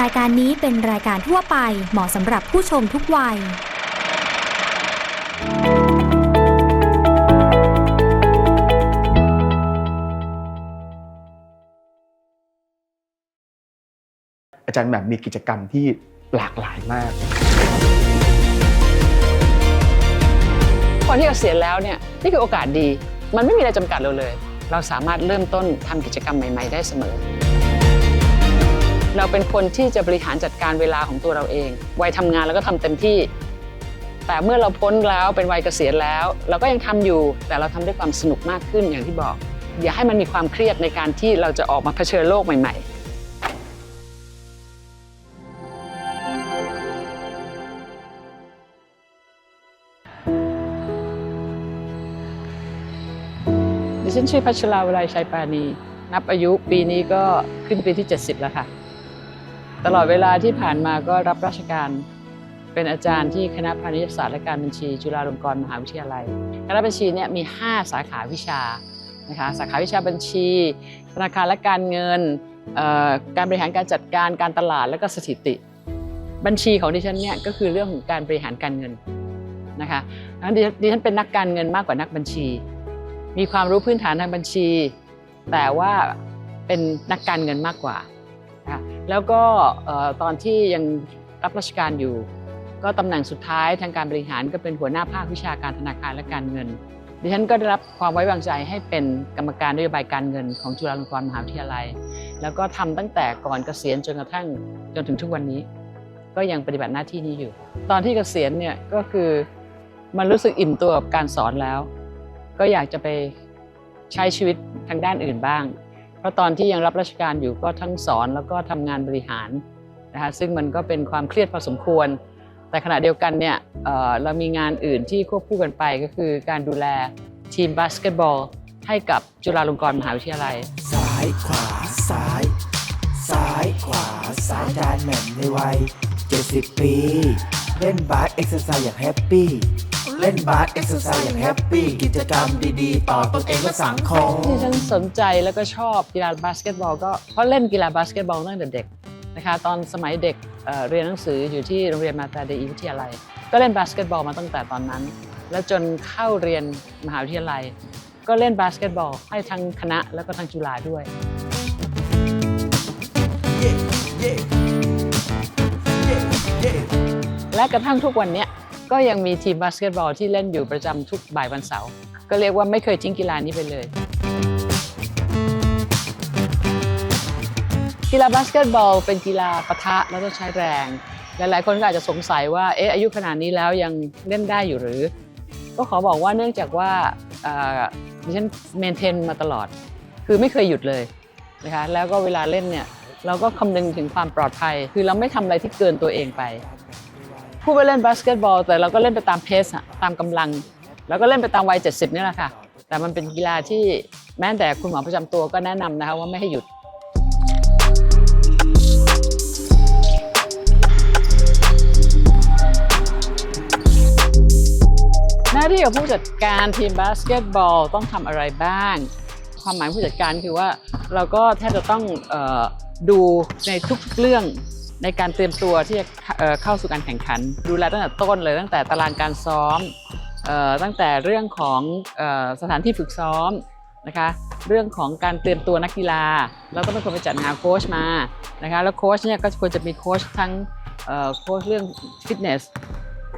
รายการนี้เป็นรายการทั่วไปเหมาะสำหรับผู้ชมทุกวัย อาจารย์แหม่มมีกิจกรรมที่หลากหลายมาก คนที่เกษียณแล้วเนี่ยนี่คือโอกาสดี มันไม่มีอะไรจำกัดเราเลย เราสามารถเริ่มต้นทำกิจกรรมใหม่ ๆ ได้เสมอ เราเป็นคนที่จะบริหารจัดการเวลาของตัวเราเอง วัยทำงานเราก็ทำเต็มที่ แต่เมื่อเราพ้นแล้วเป็นวัยเกษียณแล้ว เราก็ยังทำอยู่ แต่เราทำด้วยความสนุกมากขึ้นอย่างที่บอก อย่าให้มันมีความเครียดในการที่เราจะออกมาเผชิญโลกใหม่ๆดิฉันชื่อพัชราวลัยชัยปานี นับอายุปีนี้ก็ขึ้นปีที่ 70 แล้วค่ะ ตลอดเวลาที่ผ่านมาก็รับราชการเป็นอาจารย์ที่คณะพาณิชยศาสตร์และการบัญชี จุฬาลงกรณ์มหาวิทยาลัย คณะบัญชีเนี่ยมี 5 สาขาวิชานะคะสาขาวิชาบัญชี ธนาคารและการเงิน การบริหารการจัดการการตลาดและก็สถิติ บัญชีของดิฉันเนี่ยก็คือเรื่องของการบริหารการเงินนะคะดังนั้นดิฉันเป็นนักการเงินมากกว่านักบัญชี มีความรู้พื้นฐานทางบัญชี แต่ว่าเป็นนักการเงินมากกว่า แล้วก็ตอนที่ยังรับราชการอยู่ ก็ตำแหน่งสุดท้ายทางการบริหารก็เป็นหัวหน้าภาควิชาการธนาคารและการเงิน ดิฉันก็ได้รับความไว้วางใจให้เป็นกรรมการนโยบายการเงินของจุฬาลงกรณ์มหาวิทยาลัย แล้วก็ทำตั้งแต่ก่อนเกษียณจนกระทั่งจนถึงทุกวันนี้ ก็ยังปฏิบัติหน้าที่นี้อยู่ ตอนที่เกษียณเนี่ยก็คือมันรู้สึกอิ่มตัวกับการสอนแล้ว ก็อยากจะไปใช้ชีวิตทางด้านอื่นบ้าง เพราะตอนที่ยังรับราชการอยู่ก็ทั้งสอนแล้วก็ทำงานบริหารนะคะซึ่งมันก็เป็นความเครียดพอสมควร แต่ขณะเดียวกันเนี่ยเอ่อเรามีงานอื่นที่ควบคู่กันไปก็คือการดูแลทีมบาสเกตบอล ให้กับจุฬาลงกรณ์มหาวิทยาลัย ซ้ายขวาซ้าย ซ้ายขวาซ้ายจานแหม่มในวัย 70 ปี เล่นบาสเอ็กซ์ไซส์อย่างแฮปปี้ เล่นบาสเอ็กซ์ไซส์อย่างแฮปปี้กิจกรรมดีๆ ต่อตนเองและสังคม ที่ฉันสนใจแล้วก็ชอบกีฬาบาสเกตบอลก็เพราะเล่นกีฬาบาสเกตบอลตั้งแต่เด็กนะคะตอนสมัยเด็กเอ่อเรียนหนังสืออยู่ที่โรงเรียนมาตาเดอีวิทยาลัย ก็เล่นบาสเกตบอลมาตั้งแต่ตอนนั้น แล้วจนเข้าเรียนมหาวิทยาลัย ก็เล่นบาสเกตบอลให้ทั้งคณะแล้วก็ทั้งจุฬาด้วย และกระทั่งทุกวันเนี้ย ก็ยังมีทีมบาสเกตบอลที่เล่นอยู่ประจำทุกบ่ายวันเสาร์ก็เรียกว่าไม่เคยทิ้งกีฬานี้ไปเลย กีฬาบาสเกตบอลเป็นกีฬาปะทะและต้องใช้แรง หลายๆ คนก็อาจจะสงสัยว่าเอ๊ะอายุขนาดนี้แล้วยังเล่นได้อยู่หรือ ก็ขอบอกว่าเนื่องจากว่าดิฉันเมนเทนมาตลอด คือไม่เคยหยุดเลยนะคะแล้วก็เวลาเล่นเนี่ยเราก็คำนึงถึงความปลอดภัย คือเราไม่ทำอะไรที่เกินตัวเองไป พูดว่าเล่นบาสเกตบอล แต่เราก็เล่นไปตามเพสอะตามกำลัง แล้วก็เล่นไปตามวัย 70 นี่แหละค่ะ แต่มันเป็นกีฬาที่แม้แต่คุณหมอประจำตัวก็แนะนำนะคะว่าไม่ให้หยุดหน้าที่ของผู้จัดการทีมบาสเกตบอลต้องทำอะไรบ้าง ความหมายผู้จัดการคือว่าเราก็แทบจะต้องออดูในทุกเรื่อง ในการเตรียมตัวที่จะเข้าสู่การแข่งขัน ดูแลตั้งแต่ต้นเลยตั้งแต่ตารางการซ้อมออตั้งแต่เรื่องของออสถานที่ฝึกซ้อมนะคะเรื่องของการเตรียมตัวนักกีฬา เราต้องเป็นคนไปจัดหาโค้ชมานะคะแล้วโค้ชเนี่ยก็ควรจะมีโค้ชทั้งโค้ชเรื่องฟิตเนส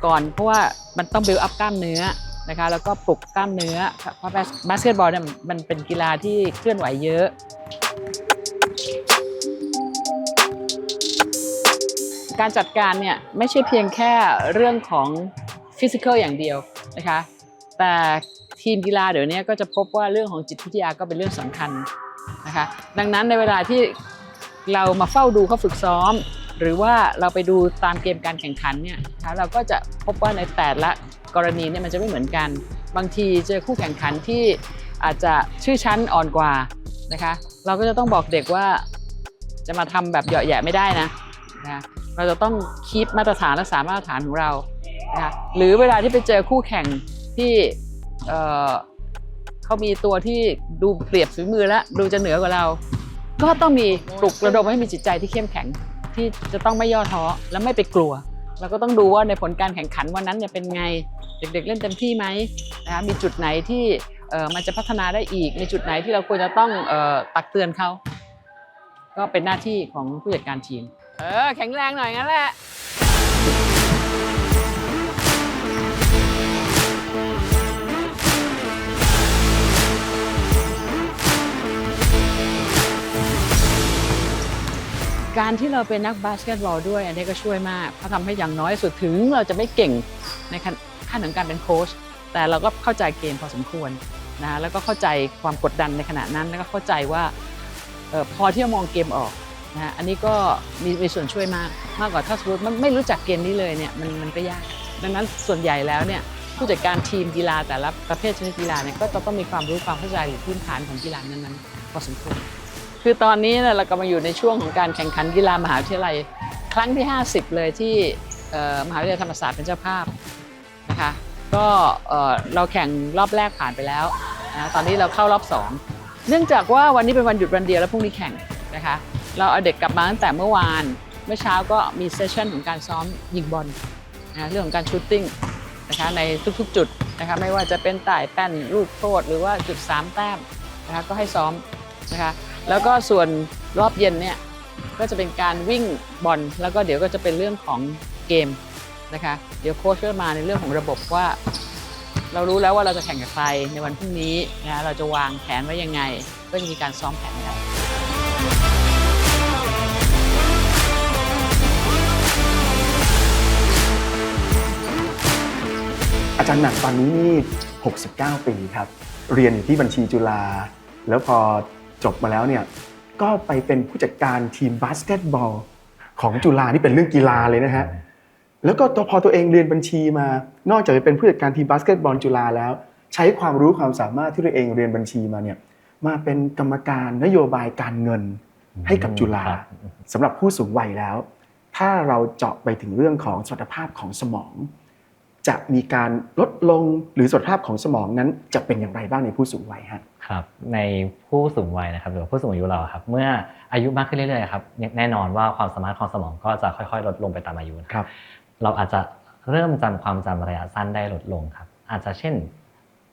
ก่อนเพราะว่ามันต้อง build up กล้ามเนื้อนะคะแล้วก็ปลุกกล้ามเนื้อเพราะบาสเกตบอลเนี่ยมันเป็นกีฬาที่เคลื่อนไหวเยอะ การจัดการเนี่ยไม่ใช่เพียงแค่เรื่องของฟิสิกอลอย่างเดียวนะคะแต่ทีมกีฬาเดี๋ยวนี้ก็จะพบว่าเรื่องของจิตวิทยาก็เป็นเรื่องสำคัญนะคะดังนั้นในเวลาที่เรามาเฝ้าดูเขาฝึกซ้อม หรือว่าเราไปดูตามเกมการแข่งขันเนี่ยนะคะเราก็จะพบว่าในแต่ละกรณีเนี่ยมันจะไม่เหมือนกัน บางทีเจอคู่แข่งขันที่อาจจะชื่อชั้นอ่อนกว่านะคะเราก็จะต้องบอกเด็กว่าจะมาทำแบบเหยาะแหยะไม่ได้นะ นะเราจะต้องคีปมาตรฐานรักษามาตรฐานของเรานะหรือเวลาที่ไปเจอคู่แข่งที่เเขามีตัวที่ดูเปรียบฝีมือแล้วดูจะเหนือกว่าเรา ก็ต้องมีปลุกระดมให้มีจิตใจที่เข้มแข็ง ที่จะต้องไม่ย่อท้อและไม่ไปกลัวเราก็ต้องดูว่าในผลการแข่งขันวันนั้นเนี่ยเป็นไงเด็กๆเล่นเต็มที่ไหมนะคะมีจุดไหนที่มันจะพัฒนาได้อีก มีจุดไหนที่เราควรจะต้องออตักเตือนเขาก็เป็นหน้าที่ของผู้จัดการทีม เออ แข็งแรงหน่อยงั้นแหละ การที่เราเป็นนักบาสเกตบอลด้วย อันนี้ก็ช่วยมากเพราะทำให้อย่างน้อยสุดถึงเราจะไม่เก่งในขั้นของการเป็นโค้ชแต่เราก็เข้าใจเกมพอสมควรนะแล้วก็เข้าใจความกดดันในขณะนั้น แล้วก็เข้าใจว่าเออพอที่จะมองเกมออก นะฮะอันนี้ก็มีมีส่วนช่วยมากมากกว่าถ้าสมมติมันไม่รู้จักเกมนี้เลยเนี่ยมันมันก็ยาก ดังนั้นส่วนใหญ่แล้วเนี่ยผู้จัดการทีมกีฬาแต่ละประเภทชนิดกีฬาเนี่ยก็จะต้องมีความรู้ความเข้าใจหรือพื้นฐานของกีฬานั้นๆพอสมควรคือตอนนี้เนี่ยเรากำลังอยู่ในช่วงของการแข่งขันกีฬามหาวิทยาลัย ครั้งที่ 50 เลยที่มหาวิทยาลัยธรรมศาสตร์เป็นเจ้าภาพนะคะก็เอ่อเราแข่งรอบแรกผ่านไปแล้วนะตอนนี้เราเข้ารอบ 2 เนื่องจากว่าวันนี้เป็นวันหยุดวันเดียวแล้วพรุ่งนี้แข่งนะคะ เราเอาเด็กกลับมาตั้งแต่เมื่อวาน เมื่อเช้าก็มีเซสชั่นของการซ้อมยิงบอลนะเรื่องของการชูตติ้งนะคะในทุกๆ จุดนะคะไม่ว่าจะเป็นต่ายแป้นลูกโทษหรือว่าจุดสามแต้มนะคะก็ให้ซ้อมนะคะแล้วก็ส่วนรอบเย็นเนี่ยก็จะเป็นการวิ่งบอลแล้วก็เดี๋ยวก็จะเป็นเรื่องของเกมนะคะเดี๋ยวโค้ชก็มาในเรื่องของระบบว่า เรารู้แล้วว่าเราจะแข่งกับใครในวันพรุ่งนี้นะเราจะวางแผนไว้ยังไง ก็จะมีการซ้อมแผนกัน อาจารย์หนักตอนนี้นี่ 69 ปีครับ เรียนอยู่ที่บัญชีจุฬา แล้วพอจบมาแล้วเนี่ย ก็ไปเป็นผู้จัดการทีมบาสเกตบอล ของจุฬานี่เป็นเรื่องกีฬาเลยนะฮะ แล้วก็ตัวพอตัวเองเรียนบัญชีมา นอกจากจะเป็นผู้จัดการทีมบาสเกตบอลจุฬาแล้ว ใช้ความรู้ความสามารถที่ตัวเองเรียนบัญชีมาเนี่ย มาเป็นกรรมการนโยบายการเงินให้กับจุฬาครับสำหรับผู้สูงวัยแล้ว ถ้าเราเจาะไปถึงเรื่องของสมรรถภาพของสมอง จะมีการลดลงหรือสมรรถภาพของสมองนั้นจะเป็นอย่างไรบ้างในผู้สูงวัยฮะครับในผู้สูงวัยนะครับหรือว่าผู้สูงอายุเราครับ เมื่ออายุมากขึ้นเรื่อยๆครับแน่นอนว่าความสามารถของสมองก็จะค่อยๆ ลดลงไปตามอายุนะครับเราอาจจะเริ่มจำความจำระยะสั้นได้ลดลงครับ อาจจะเช่น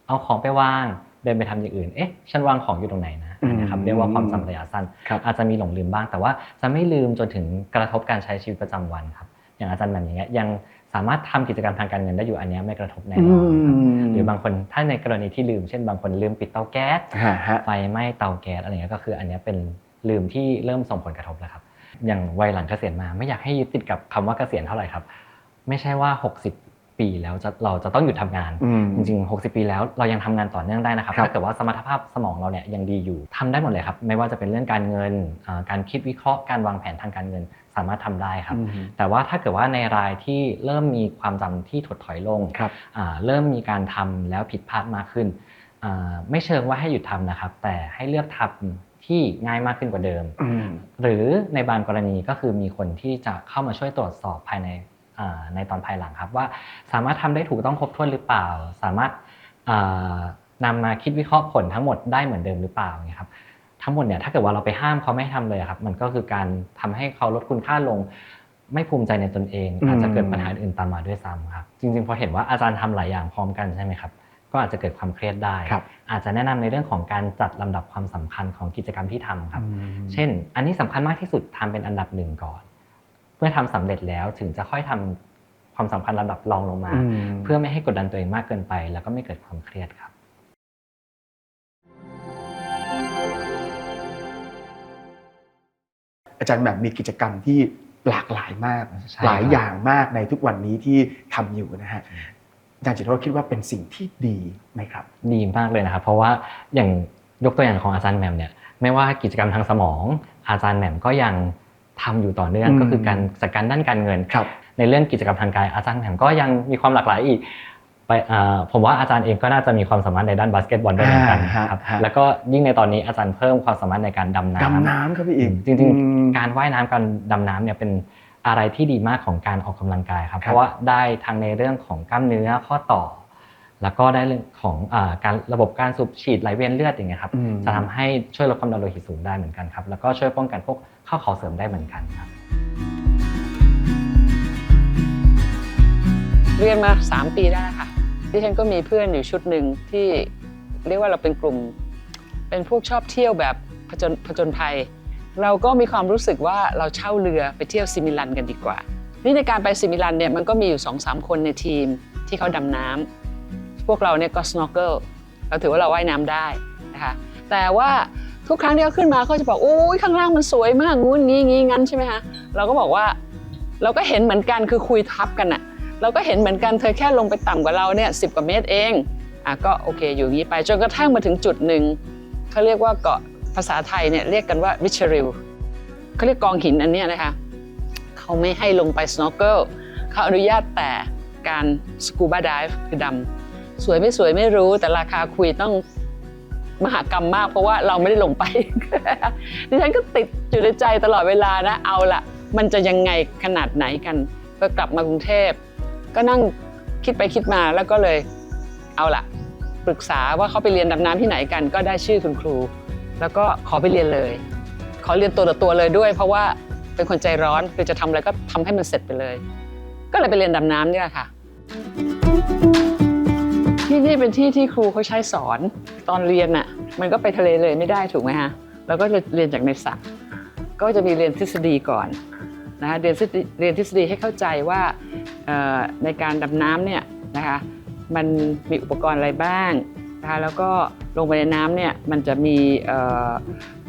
เอาของไปวางเดินไปทำอย่างอื่น เอ๊ะ ฉันวางของอยู่ตรงไหนนะอืมนะครับ เรียกว่าความจำระยะสั้นครับอาจจะมีหลงลืมบ้าง แต่ว่าจะไม่ลืมจนถึงกระทบการใช้ชีวิตประจำวันครับ อย่างอาจารย์แบบอย่างเงี้ยยัง สามารถทำกิจกรรมทางการเงินได้อยู่อันเนี้ยไม่กระทบแน่นอนครับหรือบางคนถ้าในกรณีที่ลืม เช่นบางคนลืมปิดเตาแก๊สฮะฮะไฟไหม้เตาแก๊สอะไรเงี้ยก็คือ อันเนี้ยเป็นลืมที่เริ่มส่งผลกระทบแล้วครับอย่างวัยหลังเกษียณมา ไม่อยากให้ยึดติดกับคำว่าเกษียณเท่าไหร่ครับ ไม่ใช่ว่า 60 ปีแล้วจะเราจะต้องหยุดทำงานอืมจริงๆ 60 ปีแล้วเรายังทำงานต่อเนื่องได้นะครับครับถ้าเกิดว่าสมรรถภาพสมองเราเนี่ยยังดีอยู่ทำได้หมดเลยครับ ไม่ว่าจะเป็นเรื่องการเงินอ่าการคิดวิเคราะห์การวางแผนทางการเงิน สามารถทำได้ครับอืมแต่ว่าถ้าเกิดว่าในรายที่เริ่มมีความจำที่ถดถอยลงครับอ่าเริ่มมีการทำแล้วผิดพลาดมากขึ้นอ่าไม่เชิงว่าให้หยุดทำนะครับ แต่ให้เลือกทำที่ง่ายมากขึ้นกว่าเดิมอืมหรือในบางกรณีก็คือมีคนที่จะเข้ามาช่วยตรวจสอบภายในอ่าในตอนภายหลังครับ ว่าสามารถทำได้ถูกต้องครบถ้วนหรือเปล่า สามารถอ่านำมาคิดวิเคราะห์ผลทั้งหมดได้เหมือนเดิมหรือเปล่าเนี่ยครับ ทั้งหมดเนี่ยถ้าเกิดว่าเราไปห้ามเขาไม่ให้ทำเลยอะครับ มันก็คือการทำให้เขาลดคุณค่าลง ไม่ภูมิใจในตนเองอืมอาจจะเกิดปัญหาอื่นตามมาด้วยซ้ำครับ จริงๆพอเห็นว่าอาจารย์ทำหลายอย่างพร้อมกันใช่ไหมครับก็อาจจะเกิดความเครียดได้ครับอาจจะแนะนำในเรื่องของการจัดลำดับความสำคัญของกิจกรรมที่ทำครับอืมเช่น อันนี้สำคัญมากที่สุดทำเป็นอันดับหนึ่งก่อน เมื่อทำสำเร็จแล้วถึงจะค่อยทำความสำคัญลำดับรองลงมาอืมเพื่อไม่ให้กดดันตัวเองมากเกินไป แล้วก็ไม่เกิดความเครียดครับ อาจารย์แบบมีกิจกรรมที่หลากหลายมาก ใช่หลายครับอย่างมากในทุกวันนี้ที่ทำอยู่นะฮะอาจารย์จิตรโรจน์คิดว่าเป็นสิ่งที่ดีไหมครับ ดีมากเลยนะครับเพราะว่าอย่างยกตัวอย่างของอาจารย์แหม่มเนี่ยไม่ว่ากิจกรรมทางสมอง อาจารย์แหม่มก็ยังทำอยู่ต่อเนื่องอืม ก็คือการจัดการด้านการเงิน ครับ ในเรื่องกิจกรรมทางกายอาจารย์แหม่มก็ยังมีความหลากหลายอีก ไปผมว่าอาจารย์เองก็น่าจะมีความสามารถในด้านบาสเกตบอลด้วยเหมือนกันครับแล้วก็ยิ่งในตอนนี้อาจารย์เพิ่มความสามารถในการดำน้ำดำน้ำครับพี่อิมจริงๆ การว่ายน้ำการดำน้ำเนี่ยเป็นอะไรที่ดีมากของการออกกำลังกายครับ เพราะว่าได้ทางในเรื่องของกล้ามเนื้อข้อต่อ แล้วก็ได้เรื่องของการระบบการสูบฉีดไหลเวียนเลือดอย่างเงี้ยครับจะทำให้ช่วยลดความดันโลหิตสูงได้เหมือนกันครับแล้วก็ช่วยป้องกันพวกข้อเข่าเสริมได้เหมือนกันครับเรียนมา 3 ปีได้ค่ะ ดิฉันก็มีเพื่อนอยู่ชุดหนึ่งที่เรียกว่าเราเป็นกลุ่ม เป็นพวกชอบเที่ยวแบบผจญผจญภัย เราก็มีความรู้สึกว่าเราเช่าเรือไปเที่ยวซิมิลันกันดีกว่า นี่ในการไปซิมิลันเนี่ยมันก็มีอยู่2องสามคนในทีมที่เขาดำน้ำพวกเราเนี่ยก็ snorkel เราถือว่าเราว่ายน้ำได้นะคะแต่ว่าทุกครั้งที่เขาขึ้นมาเขาจะบอกโอ้ยข้างล่างมันสวยมากงู้นงี้งี้งั้นใช่ไหมคะเราก็บอกว่าเราก็เห็นเหมือนกันคือคุยทับกันอะ เราก็เห็นเหมือนกันเธอแค่ลงไปต่ำกว่าเราเนี่ยสิกว่าเมตรเองอะก็โอเคอยู่งี้ไปจนกระทั่งมาถึงจุดหนึ่งเขาเรียกว่าเกาะภาษาไทยเนี่ยเรียกกันว่าวิชริลเขาเรียกกองหินอันนี้นะคะเขาไม่ให้ลงไป snorkel เขาอนุญาตแต่การ scuba dive คือดำสวยไม่สวยไม่รู้แต่ราคาคุยต้องมหากรรมมากเพราะว่าเราไม่ได้ลงไป ดิฉันก็ติดอยู่ในใจตลอดเวลานะ เอาละมันจะยังไงขนาดไหนกัน ก็กลับมากรุงเทพ ก็นั่งคิดไปคิดมาแล้วก็เลยเอาละปรึกษาว่าเขาไปเรียนดำน้ำที่ไหนกัน ก็ได้ชื่อคุณครู แล้วก็ขอไปเรียนเลย ขอเรียนตัวต่อตัวเลยด้วย เพราะว่าเป็นคนใจร้อนคือจะทำอะไรก็ทำให้มันเสร็จไปเลย ก็เลยไปเรียนดำน้ำนี่ยค่ะ ที่นี่เป็นที่ที่ครูเขาใช้สอนตอนเรียนน่ะ มันก็ไปทะเลเลยไม่ได้ถูกไหมฮะเราก็จะเรียนจากในสระก็จะมีเรียนทฤษฎีก่อน นะคะเรียนทฤษฎีเรียนทฤษฎีให้เข้าใจว่าในการดำน้ำเนี่ยนะคะมันมีอุปกรณ์อะไรบ้างนะคะแล้วก็ลงไปในน้ำเนี่ยมันจะมี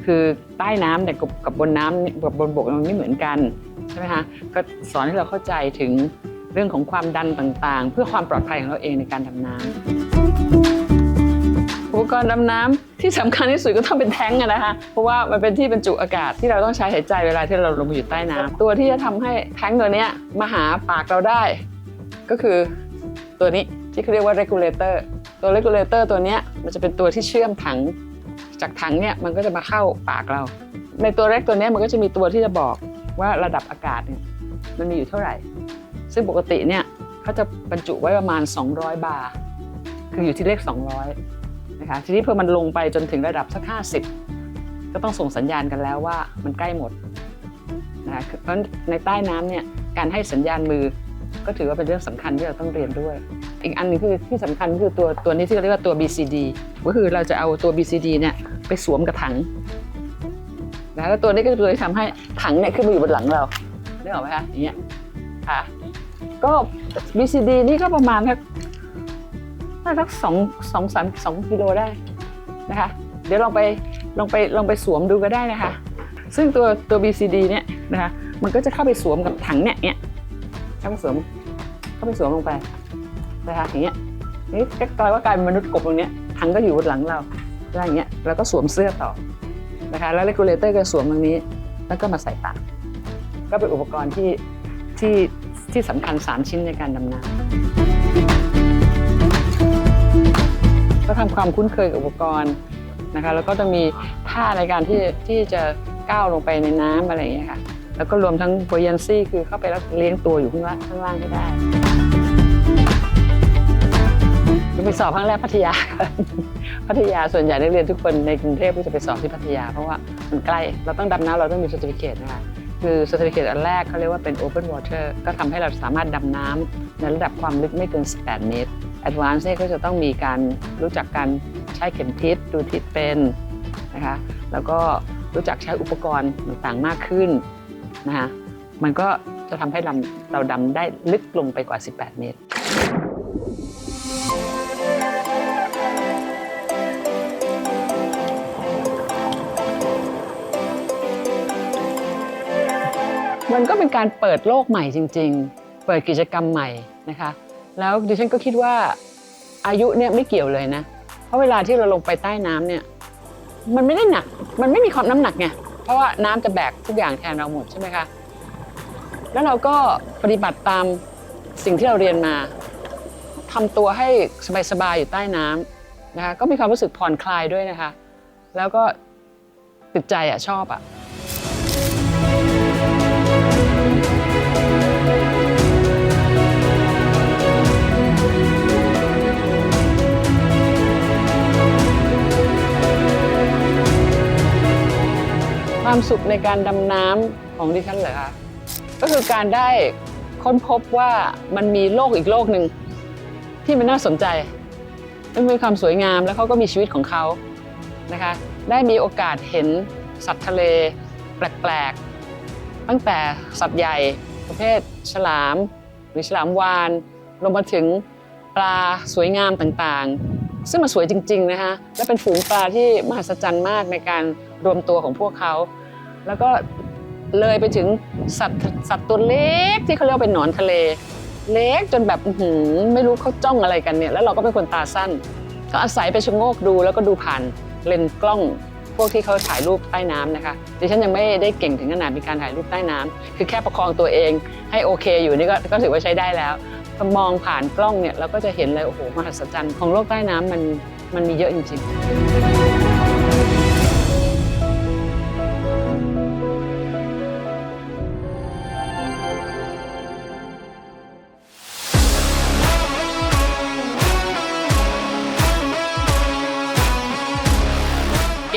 คือใต้น้ำเนี่ยกับกับบนน้ำกับบนบกมันไม่เหมือนกันใช่ไหมคะก็สอนให้เราเข้าใจถึงเรื่องของความดันต่างๆ เพื่อความปลอดภัยของเราเองในการดำน้ำ อุปกรณ์ดำน้ำที่สำคัญที่สุดก็ต้องเป็นแท้งนะคะ เพราะว่ามันเป็นที่บรรจุอากาศที่เราต้องใช้หายใจเวลาที่เราลงไปอยู่ใต้น้ำตัวที่จะทำให้แท้งตัวนี้มาหาปากเราได้ ก็คือตัวนี้ที่เขาเรียกว่า regulator ตัว regulator ตัวนี้มันจะเป็นตัวที่เชื่อมถัง จากถังเนี่ยมันก็จะมาเข้าปากเรา ในตัวเล็กตัวนี้มันก็จะมีตัวที่จะบอกว่าระดับอากาศเนี่ยมันมีอยู่เท่าไหร่ ซึ่งปกติเนี่ยเขาจะบรรจุไว้ประมาณ 200 บาร์คืออยู่ที่เลข 200 นะคะทีนี้พอมันลงไปจนถึงระดับสัก 50 ก็ต้องส่งสัญญาณกันแล้วว่ามันใกล้หมดนะคะเพราะฉะนั้นในใต้น้ำเนี่ยการให้สัญญาณมือก็ถือว่าเป็นเรื่องสำคัญที่เราต้องเรียนด้วย อีกอันหนึงคือที่สำคัญก็คือตัวตัวนี้ที่เราเรียกว่าตัว BCD ก็คือเราจะเอาตัว BCD เนี่ยไปสวมกับถังนะแล้วตัวนี้ก็จะเป็นตัวที่ทำให้ถังเนี่ยขึ้นมาอยู่บนหลังเราได้ออไหมคะอย่างเงี้ยค่ะก็ BCD นี่ก็ประมาณสัก น่าสักสองสองสามสองกิโลได้นะคะ เดี๋ยวลองไปลองไปลองไปสวมดูก็ได้นะคะ ซึ่งตัวตัว BCD เนี่ยนะคะมันก็จะเข้าไปสวมกับถังเนี่ยเนี่ยเข้าไปสวมเข้าไปสวมลงไปนะคะอย่างเงี้ยนี่ก็กลายว่ากลายเป็นมนุษย์กบตรงเนี้ยถังก็อยู่บนหลังเราแล้วอย่างเงี้ยเราก็สวมเสื้อต่อนะคะแล้ว regulator ก็สวมตรงนี้ แล้วก็มาใส่ปากก็เป็นอุปกรณ์ที่ที่ที่สำคัญ 3 ชิ้นในการดำน้ำ ก็ทำความคุ้นเคยกับอุปกรณ์นะคะแล้วก็ต้องมีท่าในการที่ที่จะก้าวลงไปในน้ำอะไรอย่างเงี้ยค่ะแล้วก็รวมทั้ง buoyancy คือเข้าไปแล้วเลี้ยงตัวอยู่ข้างล่างข้างล่างให้ได้ไปสอบครั้งแรกพัทยา พัทยาส่วนใหญ่นักเรียนทุกคนในกรุงเทพก็จะไปสอบที่พัทยา เพราะว่ามันใกล้ เราต้องดำน้ำเราต้องมี certificate นะคะคือ certificate อันแรกเขาเรียกว่าเป็น open water ก็ทำให้เราสามารถดำน้ำในระดับความลึกไม่เกิน 18 เมตร advance เนี่ยก็จะต้องมีการรู้จักการใช้เข็มทิศดูทิศเป็นนะคะแล้วก็รู้จักใช้อุปกรณ์ต่างๆมากขึ้นนะคะมันก็จะทำให้เราเราดำได้ลึกลงไปกว่า 18 เมตร มันก็เป็นการเปิดโลกใหม่จริง ๆ เปิดกิจกรรมใหม่นะคะ แล้วดิฉันก็คิดว่าอายุเนี่ยไม่เกี่ยวเลยนะ เพราะเวลาที่เราลงไปใต้น้ำเนี่ย มันไม่ได้หนัก มันไม่มีความน้ำหนักไง เพราะว่าน้ำจะแบกทุกอย่างแทนเราหมดใช่ไหมคะ แล้วเราก็ปฏิบัติตามสิ่งที่เราเรียนมาทำตัวให้สบายๆอยู่ใต้น้ำนะคะ ก็มีความรู้สึกผ่อนคลายด้วยนะคะ แล้วก็ติดใจอะชอบอะ ความสุขในการดำน้ำของดิฉันเหรอคะก็คือการได้ค้นพบว่ามันมีโลกอีกโลกหนึ่งที่มันน่าสนใจมันมีความสวยงามแล้วเขาก็มีชีวิตของเขานะคะได้มีโอกาสเห็นสัตว์ทะเลแปลกๆ ตั้งแต่สัตว์ใหญ่ประเภทฉลาม หรือฉลามวานรวมมาถึงปลาสวยงามต่างๆ ซึ่งมันสวยจริงๆนะคะและเป็นฝูงปลาที่มหัศจรรย์มากในการรวมตัวของพวกเขา แล้วก็เลยไปถึงสัตว์สัตว์ตัวเล็กที่เขาเรียกว่าเป็นหนอนทะเล เล็กจนแบบหือไม่รู้เขาจ้องอะไรกันเนี่ยแล้วเราก็เป็นคนตาสั้น ก็อาศัยไปชะโงกดูแล้วก็ดูผ่านเลนส์กล้องพวกที่เขาถ่ายรูปใต้น้ำนะคะดิฉันยังไม่ได้เก่งถึงขนาดมีการถ่ายรูปใต้น้ำคือแค่ประคองตัวเอง ให้โอเคอยู่นี่ก็ก็ถือว่าใช้ได้แล้วพอมองผ่านกล้องเนี่ยเราก็จะเห็นเลยโอ้โหมหัศจรรย์ของโลกใต้น้ำมันมันมีเยอะจริง ๆ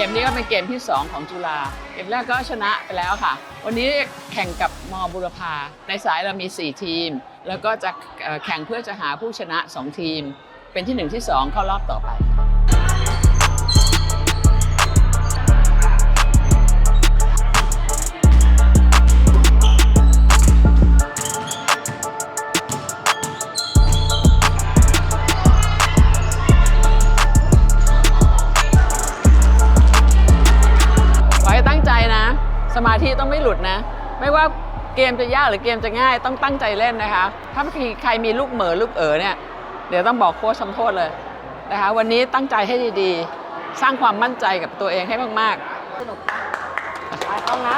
มนี้ก็เป็นเกมที่ 2 ของจุฬาเกมแรกก็ชนะไปแล้วค่ะ วันนี้แข่งกับมบุรพา ในสายเรามี 4 ทีม แล้วก็จะแข่งเพื่อจะหาผู้ชนะ 2 ทีม เป็นที่ 1 ที่ 2 เข้ารอบต่อไป มาธิต้องไม่หลุดนะ ไม่ว่าเกมจะยากหรือเกมจะง่ายต้องตั้งใจเล่นนะคะ ถ้ามีใครมีลูกเหมอลูกเอ๋อเนี่ยเดี๋ยวต้องบอกโค้ชทำโทษเลยนะคะวันนี้ตั้งใจให้ดีๆ สร้างความมั่นใจกับตัวเองให้มากสนุกนะไปต้องนะ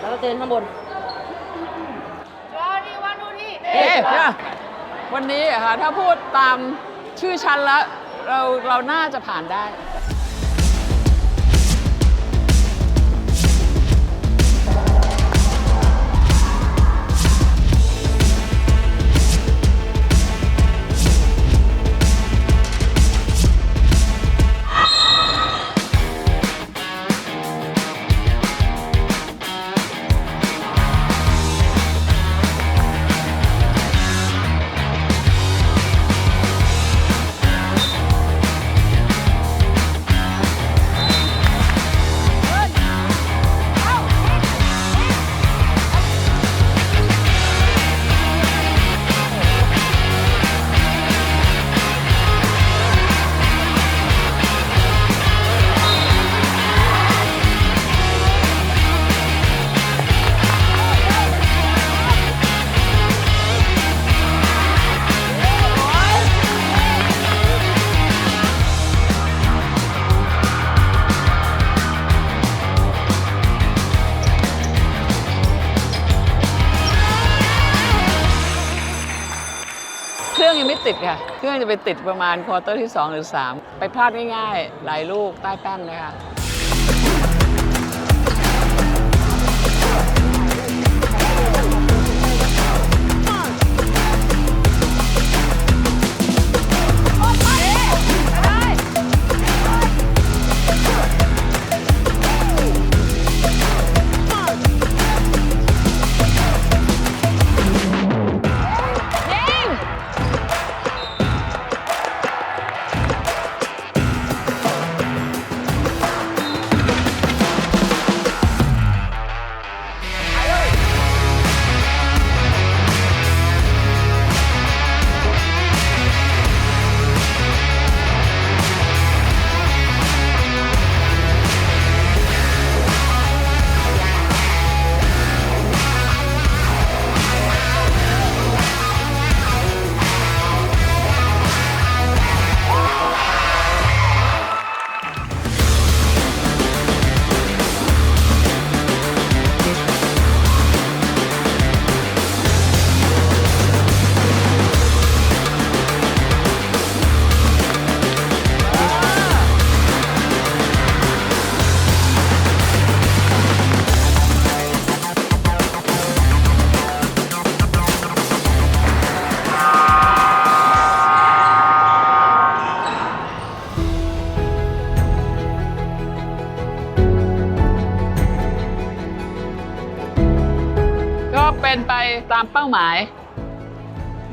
แล้วก็เดินข้างบนๆเอ๊ะเนี่ยวันนี้อะค่ะถ้าพูดตามชื่อชั้นแล้วเราเราน่าจะผ่านได้ เครื่องยังไม่ติดค่ะ เครื่องจะไปติดประมาณควอเตอร์ที่ 2 หรือ 3 ไปพลาดง่ายๆ หลายลูกใต้แป้นนะคะามเป้าหมาย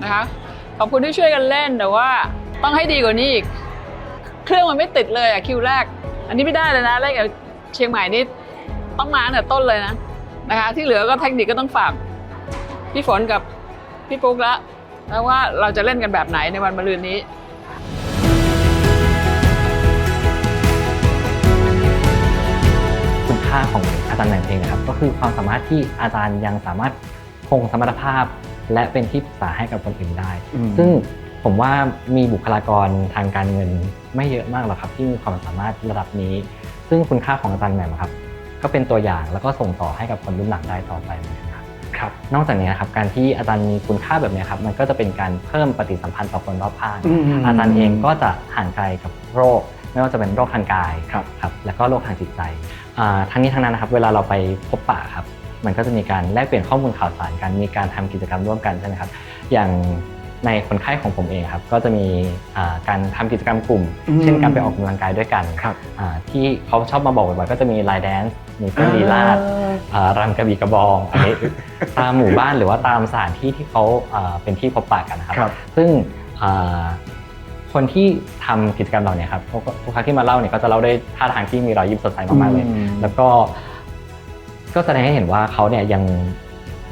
นะคะขอบคุณที่ช่วยกันเล่นแต่ว่าต้องให้ดีกว่านี้อีก เครื่องมันไม่ติดเลยอะคิวแรก อันนี้ไม่ได้เลยนะเล่นกับเชียงใหม่นี่ต้องมาตั้งแต่ต้นเลยนะนะคะ ที่เหลือก็เทคนิคก็ต้องฝากพี่ฝนกับพี่ปุ๊กละแล้วว่าเราจะเล่นกันแบบไหนในวันมะรืนนี้คุณค่าของอาจารย์แหม่มเองนะครับ ก็คือความสามารถที่อาจารย์ยังสามารถ งสมรรถภาพ และเป็นที่ปรึกษาให้กับคนอื่นได้อืมซึ่งผมว่ามีบุคลากรทางการเงินไม่เยอะมากหรอกครับ ที่มีความสามารถระดับนี้ ซึ่งคุณค่าของอาจารย์แหม่มครับ ก็เป็นตัวอย่างแล้วก็ส่งต่อให้กับคนรุ่นหลังได้ต่อไปเหมือนกันครับครับนอกจากนี้นะครับการที่อาจารย์มีคุณค่าแบบนี้ครับมันก็จะเป็นการเพิ่มปฏิสัมพันธ์ต่อคนรอบข้างอืมอาจารย์เองก็จะห่างไกลกับโรค ไม่ว่าจะเป็นโรคทางกายครับครับแล้วก็โรคทางจิตใจอ่าทั้งนี้ทั้งนั้นนะครับ เวลาเราไปพบปะครับ มันก็จะมีการแลกเปลี่ยนข้อมูลข่าวสารกัน มีการทำกิจกรรมร่วมกันใช่ไหมครับ อย่างในคนไข้ของผมเองครับ ก็จะมีอ่าการทำกิจกรรมกลุ่มอืมเช่นการไปออกกำลังกายด้วยกันครับอ่าที่เขาชอบมาบอกบ่อยๆก็จะมีไลน์แดนซ์มีเต้นลีลาดอ่ารำกระบี่กระบองอันนี้ตามหมู่บ้านหรือว่าตามสถานที่ที่เขาอ่าเป็นที่พบปะกันนะครับครับซึ่งอ่าคนที่ทำกิจกรรมเหล่านี้ครับทุกทุกครั้งที่มาเล่าเนี่ยก็จะเล่าด้วยท่าทางที่มีรอยยิ้มสดใสมากๆเลยอืมแล้วก็ ก็แสดงให้เห็นว่าเขาเนี่ยยัง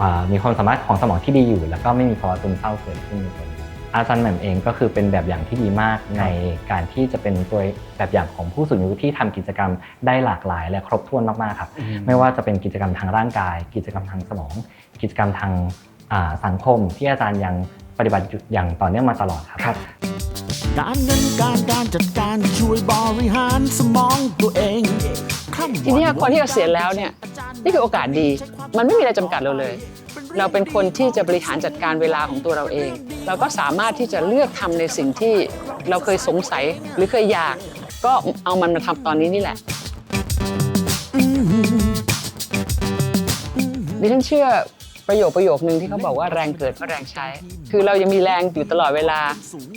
อ่ามีความสามารถของสมองที่ดีอยู่ แล้วก็ไม่มีภาวะซึมเศร้าเกิดขึ้นในตัวนี้อาจารย์แหม่มเองก็คือเป็นแบบอย่างที่ดีมากในการที่จะเป็นตัวแบบอย่างของผู้สูงอายุที่ทำกิจกรรมได้หลากหลาย และครบถ้วนมากๆครับ ไม่ว่าจะเป็นกิจกรรมทางร่างกาย กิจกรรมทางสมอง กิจกรรมทางอ่าสังคม ที่อาจารย์ยังปฏิบัติอยู่อย่างต่อเนื่องมาตลอดครับครับ การเงินการการจัดการช่วยบริหารสมองตัวเอง ทีนี้คนที่เกษียณแล้วเนี่ยนี่คือโอกาสดี มันไม่มีอะไรจำกัดเราเลย เราเป็นคนที่จะบริหารจัดการเวลาของตัวเราเอง เราก็สามารถที่จะเลือกทำในสิ่งที่เราเคยสงสัยหรือเคยอยาก ก็เอามันมาทำตอนนี้นี่แหละดิฉันเชื่อประโยคประโยคนึงที่เขาบอกว่าแรงเกิดเพราะแรงใช้ คือเรายังมีแรงอยู่ตลอดเวลา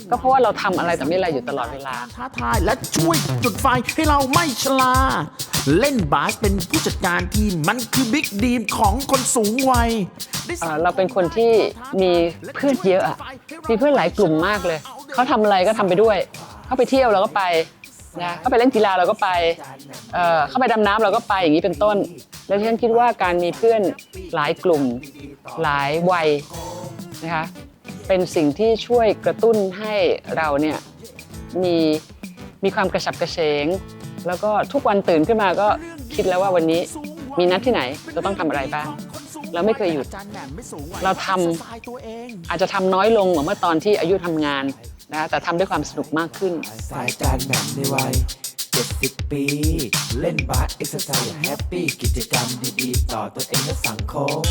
ก็เพราะว่าเราทำอะไรต่อมีอะไรอยู่ตลอดเวลาท้าทายและช่วยจุดไฟให้เราไม่ชลา เล่นบาสเป็นผู้จัดการทีมมันคือบิ๊กดีมของคนสูงวัยเอ่อเราเป็นคนที่มีเพื่อนเยอะอะมีเพื่อนหลายกลุ่มมากเลย เขาทำอะไรก็ทำไปด้วย เขาไปเที่ยวเราก็ไปนะเขาไปเล่นกีฬาเราก็ไปเอ่อเขาไปดำน้ำเราก็ไปอย่างนี้เป็นต้น แล้วที่ฉันคิดว่าการมีเพื่อนหลายกลุ่มหลายวัยนะคะเป็นสิ่งที่ช่วยกระตุ้นให้เราเนี่ยมีมีความกระฉับกระเฉง แล้วก็ทุกวันตื่นขึ้นมาก็คิดแล้วว่าวันนี้มีนัดที่ไหนจะต้องทำอะไรบ้าง เราไม่เคยหยุด เราทำอาจจะทำน้อยลงกว่าเมื่อตอนที่อายุทำงานนะแต่ทำด้วยความสนุกมากขึ้น สายจานแหม่มในวัย70 ปี เล่นบาสเอ็กซ์ไซส์แฮปปี้กิจกรรมดีๆ ต่อตัวเองและสังคม